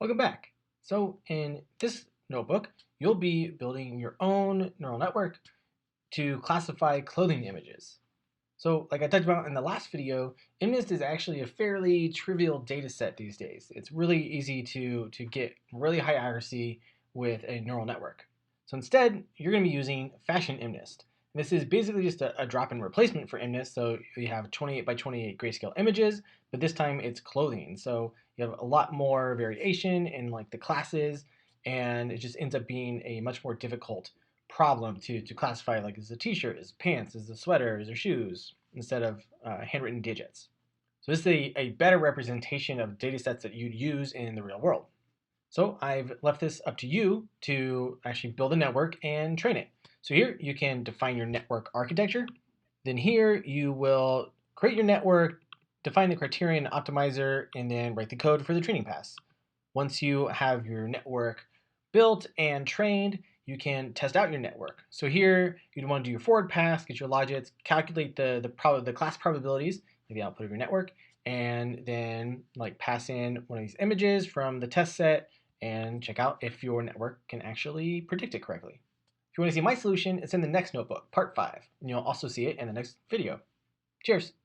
Welcome back. So in this notebook, you'll be building your own neural network to classify clothing images. So like I talked about in the last video, MNIST is actually a fairly trivial data set these days. It's really easy to, to get really high accuracy with a neural network. So instead, you're going to be using Fashion MNIST. This is basically just a, a drop-in replacement for MNIST. So you have 28 by 28 grayscale images, but this time it's clothing. So you have a lot more variation in like the classes, and it just ends up being a much more difficult problem to, to classify like is a t-shirt, is pants, is a sweater, is there shoes, instead of uh, handwritten digits. So this is a, a better representation of data sets that you'd use in the real world. So I've left this up to you to actually build a network and train it. So here you can define your network architecture. Then here you will create your network, define the criterion optimizer, and then write the code for the training pass. Once you have your network built and trained, you can test out your network. So here you'd want to do your forward pass, get your logits, calculate the the, prob the class probabilities the output of your network, and then like pass in one of these images from the test set and check out if your network can actually predict it correctly. If you want to see my solution, it's in the next notebook, part 5, and you'll also see it in the next video. Cheers!